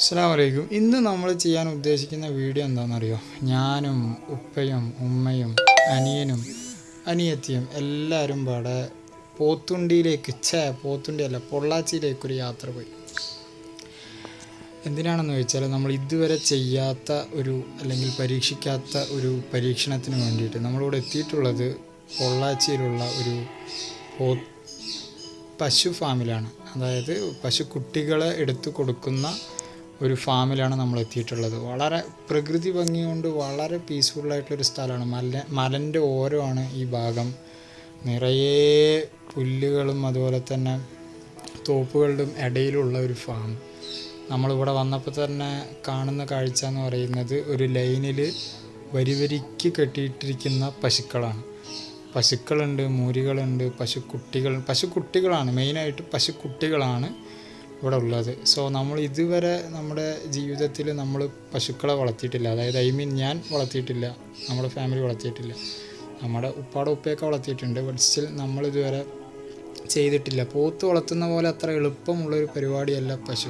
അസ്സാം വലൈക്കും ഇന്ന് നമ്മൾ ചെയ്യാൻ ഉദ്ദേശിക്കുന്ന വീഡിയോ എന്താണെന്നറിയോ? ഞാനും ഉപ്പയും ഉമ്മയും അനിയനും അനിയത്തിയും എല്ലാവരും പാടെ പോത്തുണ്ടിയിലേക്ക് ഛേ പോത്തുണ്ടി അല്ല പൊള്ളാച്ചിയിലേക്കൊരു യാത്ര പോയി. എന്തിനാണെന്ന് ചോദിച്ചാൽ നമ്മൾ ഇതുവരെ ചെയ്യാത്ത ഒരു അല്ലെങ്കിൽ പരീക്ഷിക്കാത്ത ഒരു പരീക്ഷണത്തിന് വേണ്ടിയിട്ട് നമ്മളിവിടെ എത്തിയിട്ടുള്ളത് പൊള്ളാച്ചിയിലുള്ള ഒരു പോ പശു ഫാമിലാണ്. അതായത് പശു കുട്ടികളെ എടുത്തു കൊടുക്കുന്ന ഒരു ഫാമിലാണ് നമ്മൾ എത്തിയിട്ടുള്ളത് വളരെ പ്രകൃതി ഭംഗി കൊണ്ട് വളരെ പീസ്ഫുള്ളായിട്ടുള്ളൊരു സ്ഥലമാണ്. മല മലന്റെ ഓരമാണ് ഈ ഭാഗം. നിറയെ പുല്ലുകളും അതുപോലെ തന്നെ തോപ്പുകളുടെയും ഇടയിലുള്ള ഒരു ഫാം നമ്മളിവിടെ വന്നപ്പോൾ തന്നെ കാണുന്ന കാഴ്ച എന്ന് പറയുന്നത് ഒരു ലൈനിൽ വരിവരിക്ക് കെട്ടിയിട്ടിരിക്കുന്ന പശുക്കളാണ്. പശുക്കളുണ്ട് മൂരികളുണ്ട് പശുക്കുട്ടികൾ പശുക്കുട്ടികളാണ്. മെയിനായിട്ട് പശുക്കുട്ടികളാണ് ഇവിടെ ഉള്ളത് സോ നമ്മൾ ഇതുവരെ നമ്മുടെ ജീവിതത്തിൽ നമ്മൾ പശുക്കളെ വളർത്തിയിട്ടില്ല. അതായത് ഐ മീൻ ഞാൻ വളർത്തിയിട്ടില്ല. നമ്മുടെ ഫാമിലി വളർത്തിയിട്ടില്ല. നമ്മുടെ ഉപ്പാടെ ഉപ്പയൊക്കെ വളർത്തിയിട്ടുണ്ട്. ബട്ട് സ്റ്റിൽ നമ്മളിതുവരെ ചെയ്തിട്ടില്ല. പോത്ത് വളർത്തുന്ന പോലെ അത്ര എളുപ്പമുള്ളൊരു പരിപാടിയല്ല പശു.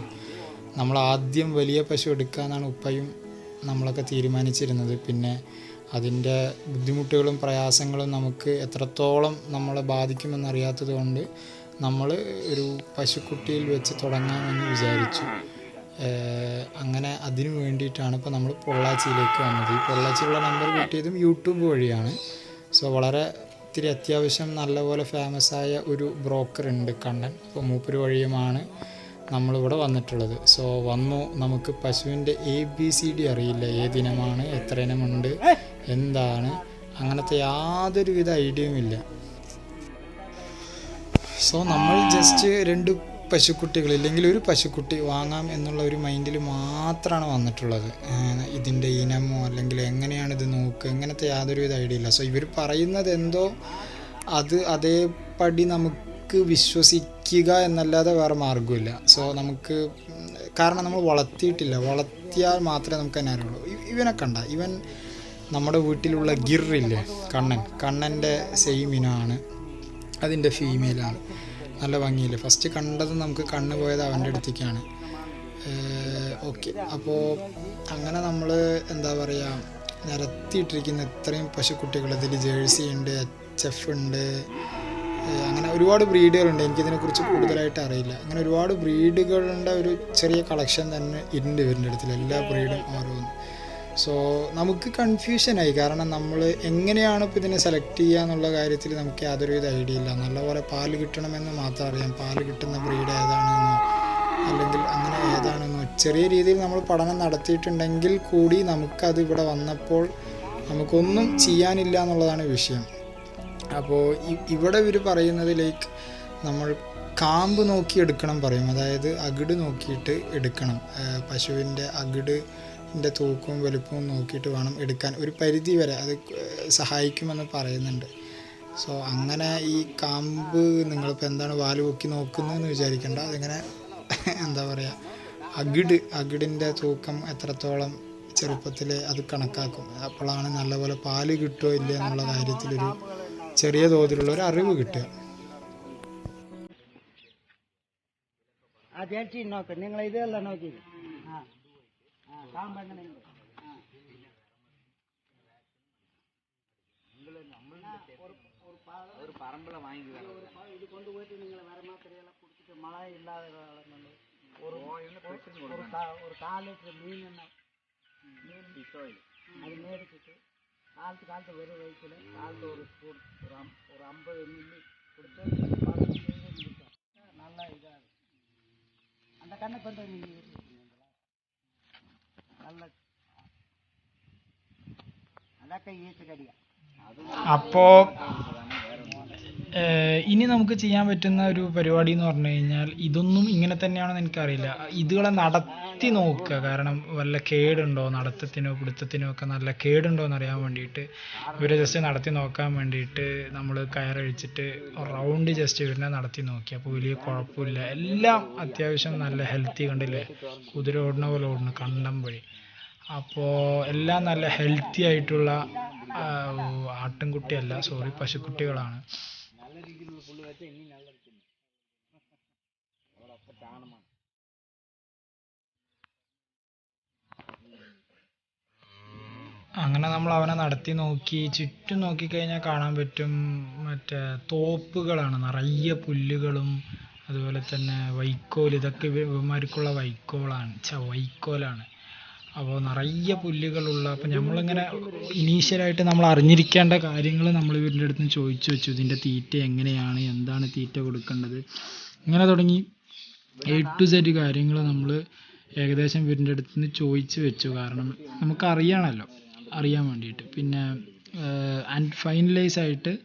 നമ്മൾ ആദ്യം വലിയ പശു എടുക്കാമെന്നാണ് ഉപ്പയും നമ്മളൊക്കെ തീരുമാനിച്ചിരുന്നത്. പിന്നെ അതിന്റെ ബുദ്ധിമുട്ടുകളും പ്രയാസങ്ങളും നമുക്ക് എത്രത്തോളം നമ്മളെ ബാധിക്കുമെന്നറിയാത്തത് കൊണ്ട് നമ്മൾ ഒരു പശുക്കുട്ടിയിൽ വെച്ച് തുടങ്ങാമെന്ന് വിചാരിച്ചു. അങ്ങനെ അതിനു വേണ്ടിയിട്ടാണ് ഇപ്പോൾ നമ്മൾ പൊള്ളാച്ചിയിലേക്ക് വന്നത്. ഈ പൊള്ളാച്ചിയുള്ള നമ്പർ കിട്ടിയതും യൂട്യൂബ് വഴിയാണ്. സോ വളരെ ഇത്തിരി അത്യാവശ്യം നല്ലപോലെ ഫേമസ് ആയ ഒരു ബ്രോക്കർ ഉണ്ട് കണ്ണൻ. അപ്പോൾ മൂപ്പര് വഴിയുമാണ് നമ്മളിവിടെ വന്നിട്ടുള്ളത്. സോ വന്നു. നമുക്ക് പശുവിന്റെ എ ബി സി ഡി അറിയില്ല. ഏതിനമാണ് എത്ര ഇനമുണ്ട് എന്താണ്. അങ്ങനത്തെ യാതൊരുവിധ ഐഡിയയും ഇല്ല. സോ നമ്മൾ ജസ്റ്റ് രണ്ട് പശുക്കുട്ടികൾ ഇല്ലെങ്കിൽ ഒരു പശുക്കുട്ടി വാങ്ങാം എന്നുള്ള ഒരു മൈൻഡിൽ മാത്രമാണ് വന്നിട്ടുള്ളത്. ഇതിന്റെ ഇനമോ അല്ലെങ്കിൽ എങ്ങനെയാണ് ഇത് നോക്കുക ഇങ്ങനത്തെ യാതൊരുവിധ ഐഡിയ ഇല്ല. സോ ഇവർ പറയുന്നത് എന്തോ അത് അതേപടി നമുക്ക് വിശ്വസിക്കുക എന്നല്ലാതെ വേറെ മാർഗമില്ല. സോ നമുക്ക് കാരണം നമ്മൾ വളർത്തിയിട്ടില്ല. വളർത്തിയാൽ മാത്രമേ നമുക്ക് തന്നെ അറിയുള്ളൂ. ഇവനെ കണ്ട. ഇവൻ നമ്മുടെ വീട്ടിലുള്ള ഗിറില്ലേ കണ്ണൻ. കണ്ണന്റെ സെയിം ഇനമാണ് അതിന്റെ ഫീമെയിലാണ്. നല്ല ഭംഗിയിൽ ഫസ്റ്റ് കണ്ടത് നമുക്ക് കണ്ണ് പോയത് അവന്റെ അടുത്തേക്കാണ്. ഓക്കെ അപ്പോൾ അങ്ങനെ നമ്മൾ എന്താ പറയുക നിരത്തിയിട്ടിരിക്കുന്ന ഇത്രയും പശുക്കുട്ടികൾ ഇതിൽ ജേഴ്സി ഉണ്ട് എച്ച് എഫ് ഉണ്ട്. അങ്ങനെ ഒരുപാട് ബ്രീഡുകളുണ്ട്. എനിക്കിതിനെക്കുറിച്ച് കൂടുതലായിട്ട് അറിയില്ല. അങ്ങനെ ഒരുപാട് ബ്രീഡുകളുടെ ഒരു ചെറിയ കളക്ഷൻ തന്നെ ഉണ്ട് ഇവരുടെ അടുത്തിൽ എല്ലാ ബ്രീഡും ഓരോന്നും. സോ നമുക്ക് കൺഫ്യൂഷനായി കാരണം നമ്മൾ എങ്ങനെയാണ് ഇപ്പോൾ ഇതിനെ സെലക്ട് ചെയ്യുക എന്നുള്ള കാര്യത്തിൽ നമുക്ക് യാതൊരുവിധ ഐഡിയ ഇല്ല. നല്ലപോലെ പാൽ കിട്ടണമെന്ന് മാത്രം അറിയാം. പാൽ കിട്ടുന്ന ബ്രീഡ് ഏതാണെന്നോ അല്ലെങ്കിൽ അങ്ങനെ ഏതാണെന്നോ. ചെറിയ രീതിയിൽ നമ്മൾ പഠനം നടത്തിയിട്ടുണ്ടെങ്കിൽ കൂടി നമുക്കത് ഇവിടെ വന്നപ്പോൾ നമുക്കൊന്നും ചെയ്യാനില്ല എന്നുള്ളതാണ് വിഷയം. അപ്പോൾ ഇവിടെ ഇവർ പറയുന്നത് ലൈക്ക് നമ്മൾ കാമ്പ് നോക്കി എടുക്കണം പറയും. അതായത് അകിട് നോക്കിയിട്ട് എടുക്കണം. പശുവിന്റെ പശുവിന്റെ അകിടിന്റെ തൂക്കവും വലുപ്പവും നോക്കിയിട്ട് വേണം എടുക്കാൻ. ഒരു പരിധി വരെ അത് സഹായിക്കുമെന്ന് പറയുന്നുണ്ട്. സോ അങ്ങനെ ഈ കാമ്പ് നിങ്ങളിപ്പോൾ എന്താണ് വാൽ പൊക്കി നോക്കുന്നതെന്ന് വിചാരിക്കേണ്ട. അതിങ്ങനെ എന്താ പറയുക അഗിഡ് അകിടിന്റെ തൂക്കം എത്രത്തോളം ചെറുപ്പത്തിൽ അത് കണക്കാക്കും. അപ്പോഴാണ് നല്ലപോലെ പാൽ കിട്ടുമോ ഇല്ല എന്നുള്ള കാര്യത്തിലൊരു ചെറിയ തോതിലുള്ള ഒരു അറിവ് കിട്ടുക. ചേച്ചി നോക്ക് നിങ്ങൾ ഇതല്ല നോക്കി ஒரு ஒரு பரம்பரை வாங்கி இது கொண்டு போயிட்டு நீங்களை வேற மாத்திரையெல்லாம் கொடுத்துட்டு மழை இல்லாத ஒரு ஒரு கால் லிட்டர் மீன் என்ன அது மேடிச்சுட்டு காலத்து காலத்து வெறும் வயிற்றுல காலத்து ஒரு ஸ்பூன் ஒரு அம் ஒரு ஐம்பது மில்லி கொடுத்து நல்லா இதாக அந்த கண்ணை பண்ணுறது நீங்கள் അതൊക്കെ ഈച്ചക്കടിയാ. അപ്പോൾ ഇനി നമുക്ക് ചെയ്യാൻ പറ്റുന്ന ഒരു പരിപാടി എന്ന് പറഞ്ഞു കഴിഞ്ഞാൽ ഇതൊന്നും ഇങ്ങനെ തന്നെയാണെന്ന് എനിക്കറിയില്ല. ഇതുകളെ നടത്തി നോക്കുക. കാരണം വല്ല കേടുണ്ടോ? നടത്തത്തിനോ പിടുത്തത്തിനോ ഒക്കെ നല്ല കേടുണ്ടോ എന്ന് അറിയാൻ വേണ്ടിയിട്ട്. ഇവരെ ജസ്റ്റ് നടത്തി നോക്കാൻ വേണ്ടിയിട്ട് നമ്മൾ കയറഴിച്ചിട്ട് റൗണ്ട് ജസ്റ്റ് ഇവരെ നടത്തി നോക്കി. അപ്പോൾ വലിയ കുഴപ്പമില്ല. എല്ലാം അത്യാവശ്യം നല്ല ഹെൽത്തി കണ്ടില്ലേ? കുതിര ഓടുന്ന പോലെ ഓടുന്നു കണ്ടം വഴി. അപ്പോൾ എല്ലാം നല്ല ഹെൽത്തി ആയിട്ടുള്ള ആട്ടിൻകുട്ടിയല്ല സോറി പശുക്കുട്ടികളാണ്. വെച്ചാൽ ഇനി നല്ല എടുക്കുന്നു അവിടെ ചാണമാണ് അങ്ങനെ നമ്മൾ അവനെ നടത്തി നോക്കി ചുറ്റും നോക്കിക്കഴിഞ്ഞാൽ കാണാൻ പറ്റും മറ്റേ തോപ്പുകളാണ് നിറയെ പുല്ലുകളും അതുപോലെ തന്നെ വൈക്കോൽ ഇതൊക്കെ ഇവന്മാർക്കുള്ള വൈക്കോളാണ് ച വൈക്കോലാണ്. അപ്പോൾ നിറയെ പുല്ലുകളുള്ള അപ്പം നമ്മളിങ്ങനെ ഇനീഷ്യലായിട്ട് നമ്മൾ അറിഞ്ഞിരിക്കേണ്ട കാര്യങ്ങൾ നമ്മൾ ഇവരുടെ അടുത്ത് നിന്ന് ചോദിച്ചു വെച്ചു. ഇതിന്റെ തീറ്റ എങ്ങനെയാണ്? എന്താണ് തീറ്റ കൊടുക്കേണ്ടത്? ഇങ്ങനെ തുടങ്ങി. എ ടു സെഡ് കാര്യങ്ങൾ നമ്മൾ ഏകദേശം ഇവരുടെ അടുത്ത് നിന്ന് ചോദിച്ചു വെച്ചു. കാരണം നമുക്ക് അറിയണമല്ലോ അറിയാൻ വേണ്ടിയിട്ട്. പിന്നെ ആൻഡ് ഫൈനലൈസ് ആയിട്ട്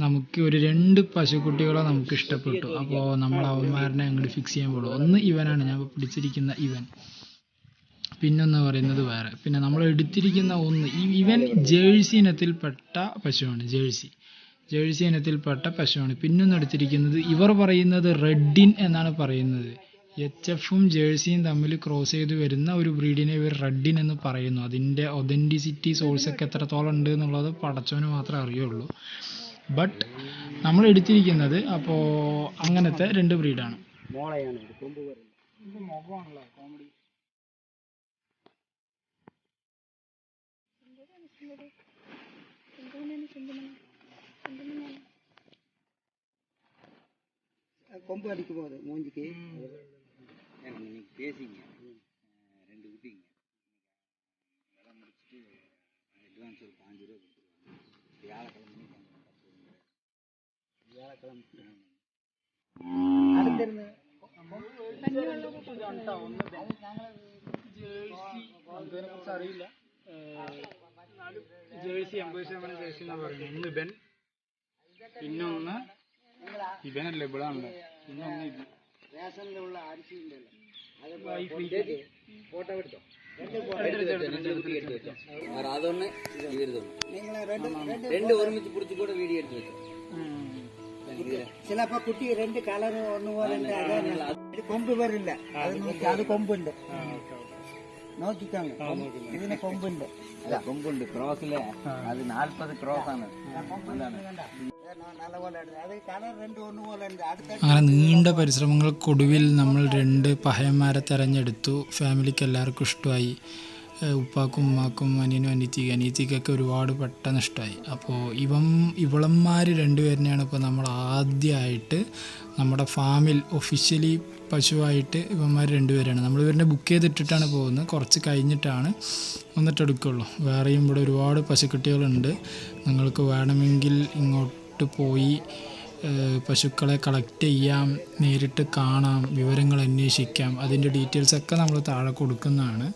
നമുക്ക് ഒരു രണ്ട് പശുക്കുട്ടികളെ നമുക്ക് ഇഷ്ടപ്പെട്ടു. അപ്പോൾ നമ്മൾ അവന്മാരനെ അങ്ങോട്ട് ഫിക്സ് ചെയ്യാൻ പോകുള്ളൂ ഒന്ന് ഇവനാണ്. ഞാൻ പിടിച്ചിരിക്കുന്ന ഇവൻ. പിന്നൊന്ന് പറയുന്നത് വേറെ. പിന്നെ നമ്മൾ എടുത്തിരിക്കുന്ന ഒന്ന് ഇവൻ ജേഴ്സി ഇനത്തിൽപ്പെട്ട പശുവാണ് ജേഴ്സി. ജേഴ്സി ഇനത്തിൽപ്പെട്ട പശുവാണ്. പിന്നൊന്ന് എടുത്തിരിക്കുന്നത് ഇവർ പറയുന്നത് റെഡിൻ എന്നാണ് പറയുന്നത്. എച്ച് എഫും ജേഴ്സിയും തമ്മിൽ ക്രോസ് ചെയ്ത് വരുന്ന ഒരു ബ്രീഡിനെ ഇവർ റെഡിൻ എന്ന് പറയുന്നു. അതിന്റെ ഒതന്റിസിറ്റി സോഴ്സ് ഒക്കെ എത്രത്തോളം ഉണ്ട് എന്നുള്ളത് പടച്ചവന് മാത്രമേ അറിയുള്ളൂ. ബട്ട് നമ്മൾ എടുത്തിരിക്കുന്നത് അപ്പോൾ അങ്ങനത്തെ രണ്ട് ബ്രീഡാണ് മോളയാണ് കോമഡി கொம்பு அடிக்கும் போது மூஞ்சிக்கு பேசிங்க ரெண்டு குட்டிங்க விலை முடிச்சுட்டு அட்வான்ஸ் ஒரு பாஞ்சு ரூபா கொடுத்துருவாங்க வியாழக்கிழமை வியாழக்கிழமை அடுத்திருந்து അതിനെക്കുറിച്ച് അറിയില്ല ജേഴ്സി എൺപത് ശതമാനം ജേഴ്സി എന്നാ പറയുന്നത് ഇന്ന് ഇബൻ പിന്നെ ഒന്ന് ഇബനല്ല ഇബിളാണല്ലോ പിന്നെ ഒന്ന് ഇബൻ റേഷനിലുള്ള അരിശി ഉണ്ടല്ലോ ഫോട്ടോ എടുത്തോ അതൊന്ന് രണ്ട് ഒരുമിച്ച് പിടിച്ചു കൂടെ വീഡിയോ എടുത്ത് വെച്ചോ ചിലപ്പോ കുട്ടി രണ്ട് കളർ ഒന്നുപോലെ കൊമ്പ് വരില്ല അത് കൊമ്പുണ്ട് നോക്കിക്കോங்க ഇതിന് കൊമ്പുണ്ട്. അല്ല കൊമ്പുണ്ട്. ക്രോസിലെ അത് നാൽപ്പത് ക്രോസ് ആണ്. അങ്ങനെ നീണ്ട പരിശ്രമങ്ങൾക്കൊടുവിൽ നമ്മൾ രണ്ട് പഹയന്മാരെ തെരഞ്ഞെടുത്തു. ഫാമിലിക്ക് എല്ലാവർക്കും ഇഷ്ടമായി. ഉപ്പാക്കും ഉമ്മാക്കും അനിയനും അനിയത്തിക്ക്. അനിയത്തിക്കൊക്കെ ഒരുപാട് പെട്ടെന്ന് ഇഷ്ടമായി അപ്പോൾ ഇവൻ ഇവളന്മാർ രണ്ടുപേരിനെയാണ് ഇപ്പോൾ നമ്മൾ ആദ്യമായിട്ട് നമ്മുടെ ഫാമിൽ ഒഫീഷ്യലി പശുവായിട്ട് ഇവന്മാർ രണ്ടുപേരാണ്. നമ്മൾ ഇവരുടെ ബുക്ക് ചെയ്തിട്ടിട്ടാണ് പോകുന്നത്. കുറച്ച് കഴിഞ്ഞിട്ടാണ് വന്നിട്ട് എടുക്കുള്ളൂ വേറെയും ഇവിടെ ഒരുപാട് പശുക്കുട്ടികളുണ്ട്. നിങ്ങൾക്ക് വേണമെങ്കിൽ ഇങ്ങോട്ട് പോയി പശുക്കളെ കളക്ട് ചെയ്യാം നേരിട്ട് കാണാം വിവരങ്ങൾ അന്വേഷിക്കാം. അതിന്റെ ഡീറ്റെയിൽസ് ഒക്കെ നമ്മൾ താഴെ കൊടുക്കുന്നതാണ്.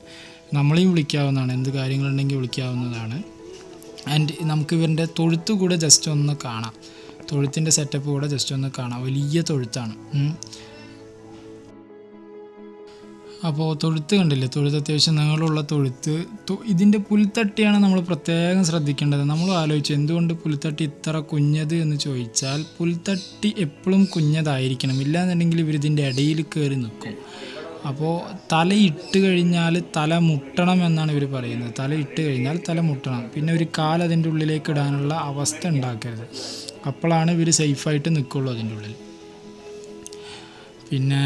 നമ്മളെയും വിളിക്കാവുന്നതാണ്. എന്ത് കാര്യങ്ങളുണ്ടെങ്കിൽ വിളിക്കാവുന്നതാണ്. ആൻഡ് നമുക്ക് ഇവരുടെ തൊഴുത്ത് കൂടെ ജസ്റ്റ് ഒന്ന് കാണാം. തൊഴുത്തിന്റെ സെറ്റപ്പ് കൂടെ ജസ്റ്റ് ഒന്ന് കാണാം. വലിയ തൊഴുത്താണ്. അപ്പോൾ തൊഴുത്ത് കണ്ടില്ലേ? തൊഴുത്ത് അത്യാവശ്യം നീളമുള്ള തൊഴുത്ത്. ഇതിന്റെ പുൽത്തട്ടിയാണ് നമ്മൾ പ്രത്യേകം ശ്രദ്ധിക്കേണ്ടത്. നമ്മൾ ആലോചിച്ചു എന്തുകൊണ്ട് പുൽത്തട്ടി ഇത്ര കുഞ്ഞത് എന്ന് ചോദിച്ചാൽ പുൽത്തട്ടി എപ്പോഴും കുഞ്ഞതായിരിക്കണം. ഇല്ലാന്നുണ്ടെങ്കിൽ ഇവർ ഇതിന്റെ ഇടയിൽ കയറി നിൽക്കും. അപ്പോൾ തല ഇട്ട് കഴിഞ്ഞാൽ തല മുട്ടണം എന്നാണ് ഇവർ പറയുന്നത്. തല ഇട്ട് കഴിഞ്ഞാൽ തല മുട്ടണം. പിന്നെ ഒരു കാൽ അതിന്റെ ഉള്ളിലേക്ക് ഇടാനുള്ള അവസ്ഥ ഉണ്ടാക്കരുത്. അപ്പോഴാണ് ഇവർ സേഫായിട്ട് നിൽക്കുള്ളൂ അതിന്റെ ഉള്ളിൽ. പിന്നെ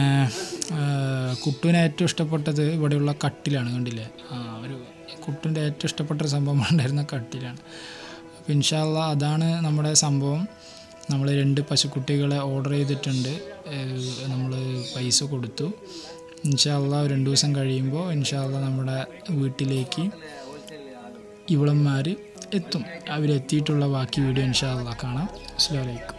കുട്ടുവിന് ഏറ്റവും ഇഷ്ടപ്പെട്ടത് ഇവിടെയുള്ള കട്ടിലാണ് കണ്ടില്ലേ? ആ ഒരു കുട്ടിന്റെ ഏറ്റവും ഇഷ്ടപ്പെട്ട ഒരു സംഭവം ഉണ്ടായിരുന്ന കട്ടിലാണ്. അപ്പോൾ ഇൻഷാല്ല അതാണ് നമ്മുടെ സംഭവം. നമ്മൾ രണ്ട് പശുക്കുട്ടികളെ ഓർഡർ ചെയ്തിട്ടുണ്ട്. നമ്മൾ പൈസ കൊടുത്തു. ഇൻഷാല്ല രണ്ട് ദിവസം കഴിയുമ്പോൾ ഇൻഷാല്ല നമ്മുടെ വീട്ടിലേക്ക് ഇവളന്മാർ എത്തും. അവരെത്തിയിട്ടുള്ള ബാക്കി വീഡിയോ ഇൻഷാല്ല കാണാം. അസ്സലാമു അലൈക്കും.